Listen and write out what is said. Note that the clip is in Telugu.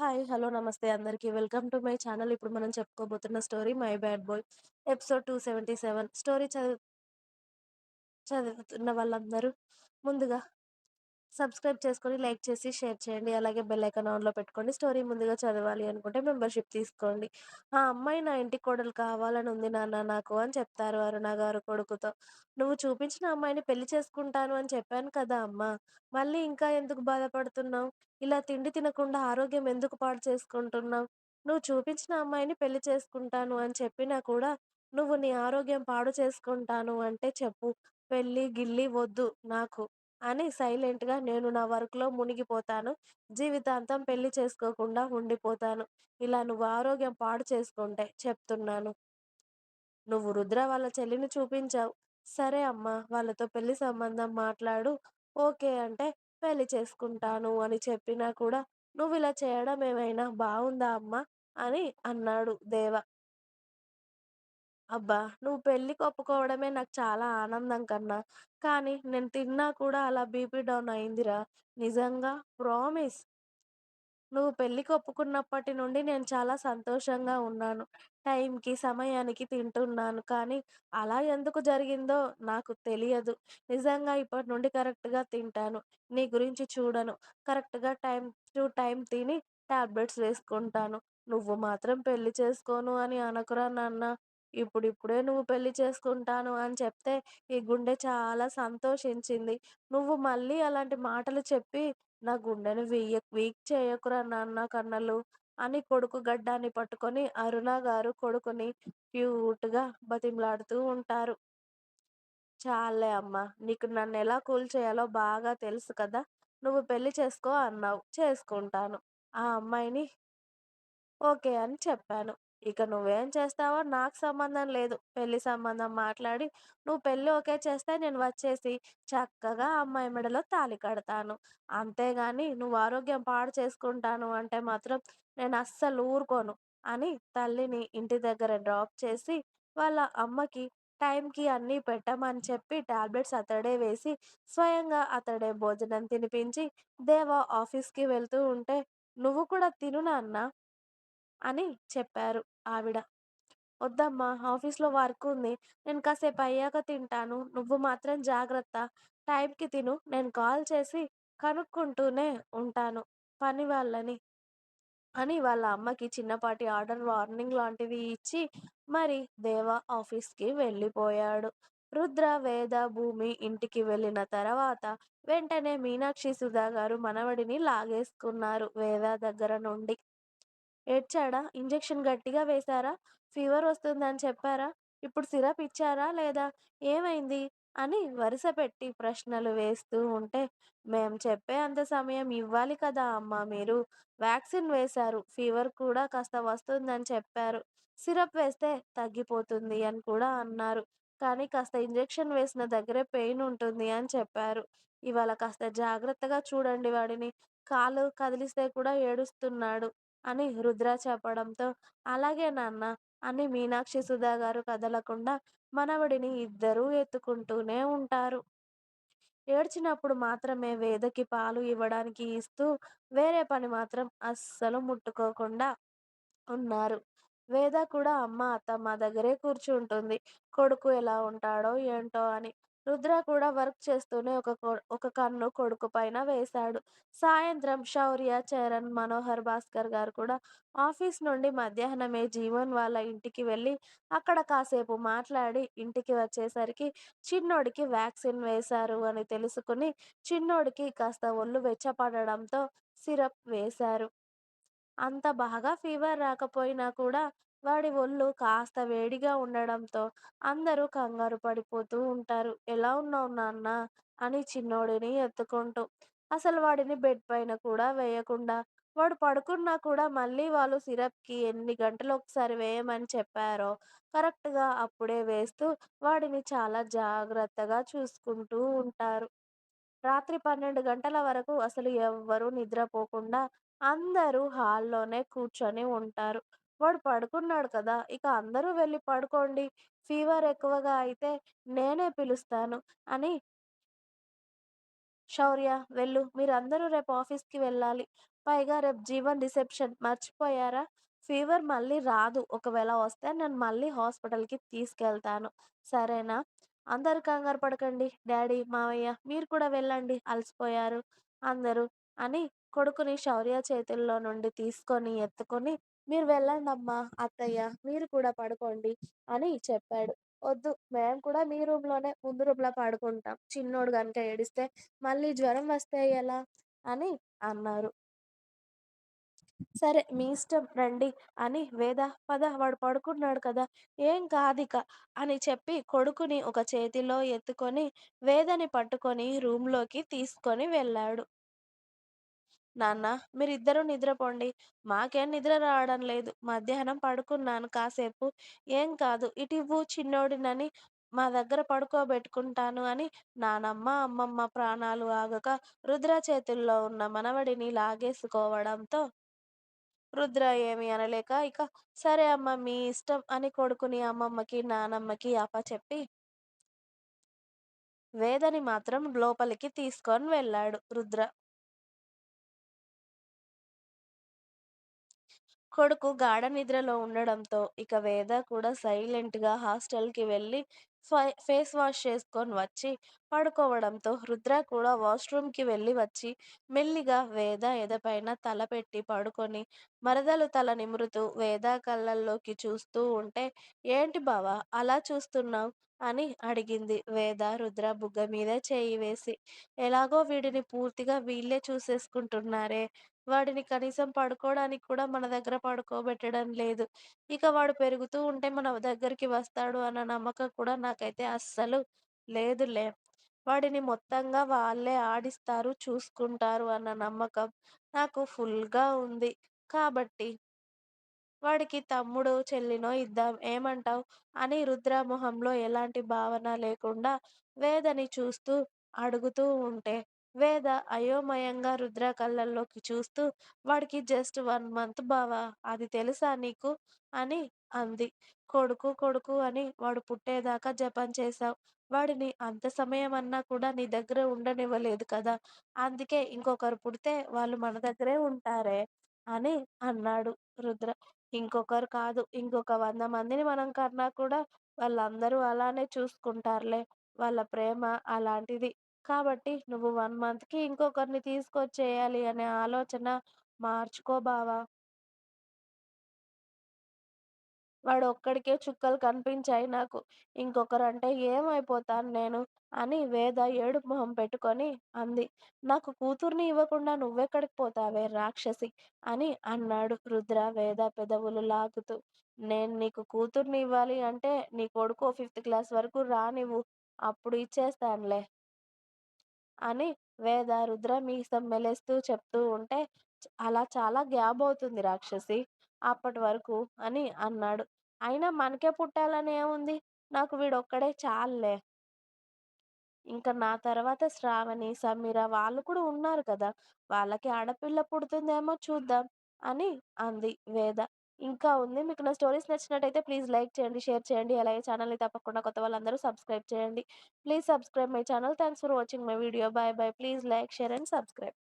హాయ్. హలో. నమస్తే అందరికీ వెల్కమ్ టు మై ఛానల్. ఇప్పుడు మనం చెప్పుకోబోతున్న story 'my bad boy' episode 277 story చదువు చదువుతున్న వాళ్ళందరూ ముందుగా సబ్స్క్రైబ్ చేసుకొని, లైక్ చేసి, షేర్ చేయండి. అలాగే బెల్ ఐకాన్ ఆన్‌లో పెట్టుకోండి. స్టోరీ ముందుగా చదవాలి అనుకుంటే మెంబర్‌షిప్ తీసుకోండి. ఆ అమ్మాయి నా ఇంటి కోడలు కావాలని ఉంది నాన్న నాకు అని చెప్తారు అరుణ గారు కొడుకుతో. నువ్వు చూపించిన అమ్మాయిని పెళ్ళి చేసుకుంటాను అని చెప్పాను కదా అమ్మ మళ్ళీ ఇంకా ఎందుకు బాధపడుతున్నావు? ఇలా తిండి తినకుండా ఆరోగ్యం ఎందుకు పాడు చేసుకుంటున్నావు? నువ్వు చూపించిన అమ్మాయిని పెళ్ళి చేసుకుంటాను అని చెప్పినా కూడా నువ్వు నీ ఆరోగ్యం పాడు చేసుకుంటాను అంటే చెప్పు. పెళ్ళి గిల్లి వద్దు నాకు అని సైలెంట్‌గా నేను నా వర్క్‌లో మునిగిపోతాను. జీవితాంతం పెళ్ళి చేసుకోకుండా ఉండిపోతాను. ఇలా నువ్వు ఆరోగ్యం పాడు చేసుకుంటే చెప్తున్నాను. నువ్వు రుద్ర వాళ్ళ చెల్లిని చూపించావు. సరే అమ్మా! వాళ్ళతో పెళ్ళి సంబంధం మాట్లాడు. ఓకే అంటే పెళ్ళి చేసుకుంటాను అని చెప్పినా కూడా నువ్వు ఇలా చేయడం ఏమైనా బాగుందా అమ్మా! అని అన్నాడు దేవ. అబ్బా! నువ్వు పెళ్ళికి ఒప్పుకోవడమే నాకు చాలా ఆనందం కన్నా! కానీ నేను తిన్నా కూడా అలా బీపీ డౌన్ అయిందిరా! నిజంగా ప్రామిస్. నువ్వు పెళ్ళికి ఒప్పుకున్నప్పటి నుండి నేను చాలా సంతోషంగా ఉన్నాను. టైంకి, సమయానికి తింటున్నాను. కానీ అలా ఎందుకు జరిగిందో నాకు తెలియదు. నిజంగా ఇప్పటి నుండి కరెక్ట్‌గా తింటాను. నీ గురించి చూడను. కరెక్ట్‌గా టైమ్ టు టైమ్ తిని టాబ్లెట్స్ వేసుకుంటాను. నువ్వు మాత్రం పెళ్ళి చేసుకోను అని అనకురా నాన్న! ఇప్పుడిప్పుడే నువ్వు పెళ్ళి చేసుకుంటాను అని చెప్తే ఈ గుండె చాలా సంతోషించింది. నువ్వు మళ్ళీ అలాంటి మాటలు చెప్పి నా గుండెను వీయ వీక్ చేయకురా నాన్న కన్నలు అని కొడుకు గడ్డాన్ని పట్టుకొని అరుణ గారు కొడుకుని క్యూట్‌గా బతిమలాడుతూ ఉంటారు. చాల్లే అమ్మా! నీకు నన్నెలా కూల్ చేయాలో బాగా తెలుసు కదా! నువ్వు పెళ్ళి చేసుకో అన్నావు. చేసుకుంటాను. ఆ అమ్మాయిని ఓకే అని చెప్పాను. ఇక నువ్వేం చేస్తావో నాకు సంబంధం లేదు. పెళ్ళి సంబంధం మాట్లాడి నువ్వు పెళ్ళి ఓకే చేస్తే నేను వచ్చేసి చక్కగా అమ్మాయి మెడలో తాళి కడతాను. అంతేగాని నువ్వు ఆరోగ్యం పాడు చేసుకుంటాను అంటే మాత్రం నేను అస్సలు ఊరుకోను అని తల్లిని ఇంటి దగ్గర డ్రాప్ చేసి వాళ్ళ అమ్మకి టైంకి అన్నీ పెట్టమని చెప్పి టాబ్లెట్స్ అతడే వేసి స్వయంగా అతడే భోజనం తినిపించి దేవ ఆఫీస్‌కి వెళ్తూ ఉంటే నువ్వు కూడా తిను నాన్న అని చెప్పారు ఆవిడ. వద్దమ్మా! ఆఫీస్‌లో వర్క్ ఉంది. నేను కాసేపు అయ్యాక తింటాను. నువ్వు మాత్రం జాగ్రత్త. టైంకి తిను. నేను కాల్ చేసి కనుక్కుంటూనే ఉంటాను పని వాళ్ళని. అని వాళ్ళ అమ్మకి చిన్నపాటి ఆర్డర్ వార్నింగ్ లాంటివి ఇచ్చి మరి దేవ ఆఫీస్‌కి వెళ్ళిపోయాడు. రుద్ర, వేద, భూమి ఇంటికి వెళ్ళిన తర్వాత వెంటనే మీనాక్షి, సుధా గారు మనవడిని లాగేసుకున్నారు వేద దగ్గర నుండి. ఏడ్చాడా? ఇంజెక్షన్ గట్టిగా వేశారా? ఫీవర్ వస్తుందని చెప్పారా? ఇప్పుడు సిరప్ ఇచ్చారా లేదా? ఏమైంది? అని వరుస పెట్టి ప్రశ్నలు వేస్తూ ఉంటే మేం చెప్పే అంత సమయం ఇవ్వాలి కదా అమ్మా మీరు. వ్యాక్సిన్ వేశారు. ఫీవర్ కూడా కాస్త వస్తుందని చెప్పారు. సిరప్ వేస్తే తగ్గిపోతుంది అని కూడా అన్నారు. కానీ కాస్త ఇంజెక్షన్ వేసిన దగ్గరే పెయిన్ ఉంటుంది అని చెప్పారు. ఇవాళ కాస్త జాగ్రత్తగా చూడండి వాడిని. కాలు కదిలిస్తే కూడా ఏడుస్తున్నాడు అని రుద్ర చెప్పడంతో అలాగే నాన్న అని మీనాక్షి, సుధా గారు కదలకుండా మనవడిని ఇద్దరూ ఎత్తుకుంటూనే ఉంటారు. ఏడ్చినప్పుడు మాత్రమే వేదకి పాలు ఇవ్వడానికి ఇస్తూ వేరే పని మాత్రం అస్సలు ముట్టుకోకుండా ఉన్నారు. వేద కూడా అమ్మ, అత్తమ్మ దగ్గరే కూర్చుంటుంది. కొడుకు ఎలా ఉంటాడో ఏంటో అని. రుద్ర కూడా వర్క్ చేస్తూనే ఒక కొ ఒక కన్ను కొడుకు పైన వేశాడు. సాయంత్రం శౌర్య, చరణ్, మనోహర్, భాస్కర్ గారు కూడా ఆఫీస్ నుండి మధ్యాహ్నమే జీవన్ వాళ్ళ ఇంటికి వెళ్ళి అక్కడ కాసేపు మాట్లాడి ఇంటికి వచ్చేసరికి చిన్నోడికి వ్యాక్సిన్ వేశారు అని తెలుసుకుని చిన్నోడికి కాస్త ఒళ్ళు వెచ్చపడడంతో సిరప్ వేశారు. అంత బాగా ఫీవర్ రాకపోయినా కూడా వాడి ఒళ్ళు కాస్త వేడిగా ఉండడంతో అందరూ కంగారు పడిపోతూ ఉంటారు. ఎలా ఉన్నావు నాన్న అని చిన్నోడిని ఎత్తుకుంటూ. అసలు వాడిని బెడ్ పైన కూడా వేయకుండా వాడు పడుకున్నా కూడా మళ్ళీ వాళ్ళు సిరప్‌కి ఎన్ని గంటలు ఒకసారి వేయమని చెప్పారో కరెక్ట్‌గా అప్పుడే వేస్తూ వాడిని చాలా జాగ్రత్తగా చూసుకుంటూ ఉంటారు. రాత్రి 12 గంటల వరకు అసలు ఎవ్వరూ నిద్రపోకుండా అందరూ హాల్లోనే కూర్చొని ఉంటారు. వాడు పడుకున్నాడు కదా! ఇక అందరూ వెళ్ళి పడుకోండి. ఫీవర్ ఎక్కువగా అయితే నేనే పిలుస్తాను అని శౌర్య వెళ్ళు మీరందరూ రేపు ఆఫీస్‌కి వెళ్ళాలి. పైగా రేపు జీవన్ రిసెప్షన్ మర్చిపోయారా? ఫీవర్ మళ్ళీ రాదు. ఒకవేళ వస్తే నేను మళ్ళీ హాస్పిటల్‌కి తీసుకెళ్తాను. సరేనా? అందరు కంగారు పడకండి. డాడీ, మావయ్య మీరు కూడా వెళ్ళండి అలసిపోయారు అందరూ అని కొడుకుని శౌర్య చేతుల్లో నుండి తీసుకొని ఎత్తుకొని మీరు వెళ్ళండమ్మా అత్తయ్య మీరు కూడా పడుకోండి అని చెప్పాడు. వద్దు మేము కూడా మీ రూమ్‌లోనే ముందు రూమ్‌లో పడుకుంటాం. చిన్నోడు కనుక ఏడిస్తే మళ్ళీ జ్వరం వస్తే ఎలా? అని అన్నారు. సరే మీ ఇష్టం రండి అని వేద పద వాడు పడుకున్నాడు కదా! ఏం కాదిక అని చెప్పి కొడుకుని ఒక చేతిలో ఎత్తుకొని వేదని పట్టుకొని రూమ్‌లోకి తీసుకొని వెళ్ళాడు. నాన్న మీరిద్దరూ నిద్రపోండి. మాకేం నిద్ర రావడం లేదు. మధ్యాహ్నం పడుకున్నాను కాసేపు. ఏం కాదు ఇటివ్వు చిన్నోడినని మా దగ్గర పడుకోబెట్టుకుంటాను అని నానమ్మ, అమ్మమ్మ ప్రాణాలు ఆగక రుద్ర చేతుల్లో ఉన్న మనవడిని లాగేసుకోవడంతో రుద్ర ఏమీ అనలేక ఇక సరే అమ్మ మీ ఇష్టం అని కొడుకుని అమ్మమ్మకి, నానమ్మకి అప్పచెప్పి వేదని మాత్రం లోపలికి తీసుకొని వెళ్ళాడు రుద్ర. కొడుకు గాఢ నిద్రలో ఉండడంతో ఇక వేద కూడా సైలెంట్‌గా హాస్టల్‌కి వెళ్ళి ఫై ఫేస్ వాష్ చేసుకొని వచ్చి పడుకోవడంతో రుద్ర కూడా వాష్‌రూమ్‌కి వెళ్ళి వచ్చి మెల్లిగా వేద ఎదపైన తల పెట్టి పడుకొని మరదలు తల నిమురుతూ వేద కళ్ళల్లోకి చూస్తూ ఉంటే ఏంటి బావా అలా చూస్తున్నావు? అని అడిగింది వేద రుద్ర బుగ్గ మీద చేయి వేసి. ఎలాగో వీడిని పూర్తిగా వీళ్ళే చూసేసుకుంటున్నారే! వాడిని కనీసం పడుకోవడానికి కూడా మన దగ్గర పడుకోబెట్టడం లేదు. ఇక వాడు పెరుగుతూ ఉంటే మన దగ్గరికి వస్తాడు అన్న నమ్మకం కూడా నాకైతే అస్సలు లేదులే. వాడిని మొత్తంగా వాళ్ళే ఆడిస్తారు, చూసుకుంటారు అన్న నమ్మకం నాకు ఫుల్‌గా ఉంది. కాబట్టి వాడికి తమ్ముడో, చెల్లినో ఇద్దాం ఏమంటావ్? అని రుద్ర మొహంలో ఎలాంటి భావన లేకుండా వేదని చూస్తూ అడుగుతూ ఉంటే వేద అయోమయంగా రుద్ర కళ్ళల్లోకి చూస్తూ వాడికి జస్ట్ వన్ మంత్ బావా! అది తెలుసా నీకు? అని అంది. కొడుకు కొడుకు అని వాడు పుట్టేదాకా జపం చేశావు వాడిని అంత సమయం అన్నా కూడా నీ దగ్గర ఉండనివ్వలేదు కదా! అందుకే ఇంకొకరు పుడితే వాళ్ళు మన దగ్గరే ఉంటారే అని అన్నాడు రుద్ర. ఇంకొకరు కాదు ఇంకొక వంద మందిని మనం కన్నా కూడా వాళ్ళందరూ అలానే చూసుకుంటారులే. వాళ్ళ ప్రేమ అలాంటిది. కాబట్టి నువ్వు వన్ మంత్‌కి ఇంకొకరిని తీసుకొచ్చేయాలి అనే ఆలోచన మార్చుకో బావా! వాడు ఒక్కడికే చుక్కలు కనిపించాయి నాకు. ఇంకొకరంటే ఏమైపోతాను నేను? అని వేద ఏడుపు మొహం పెట్టుకొని అంది. నాకు కూతుర్ని ఇవ్వకుండా నువ్వెక్కడికి పోతావే రాక్షసి! అని అన్నాడు రుద్ర వేద పెదవులు లాగుతూ. నేను నీకు కూతుర్ని ఇవ్వాలి అంటే నీ కొడుకు ఫిఫ్త్ క్లాస్ వరకు రానివ్వు. అప్పుడు ఇచ్చేస్తానులే. అని వేద రుద్ర మీసం మెలేస్తూ చెప్తూ ఉంటే అలా చాలా గ్యాప్ అవుతుంది రాక్షసి. అప్పటి వరకు అని అన్నాడు. అయినా మనకే పుట్టాలని ఏముంది? నాకు వీడొక్కడే చాలులే. ఇంక నా తర్వాత శ్రావణి, సమీర వాళ్ళు కూడా ఉన్నారు కదా! వాళ్ళకి ఆడపిల్ల పుడుతుందేమో చూద్దాం అని అంది వేద. ఇంకా ఉంది. మీకు నా స్టోరీస్ నచ్చినట్టయితే ప్లీజ్ లైక్ చేయండి, షేర్ చేయండి. అలాగే ఛానల్‌ని తప్పకుండా కొత్త వాళ్ళందరూ సబ్స్క్రైబ్ చేయండి. Please subscribe my channel. Thanks for watching my video. Bye bye. Please like, share and subscribe.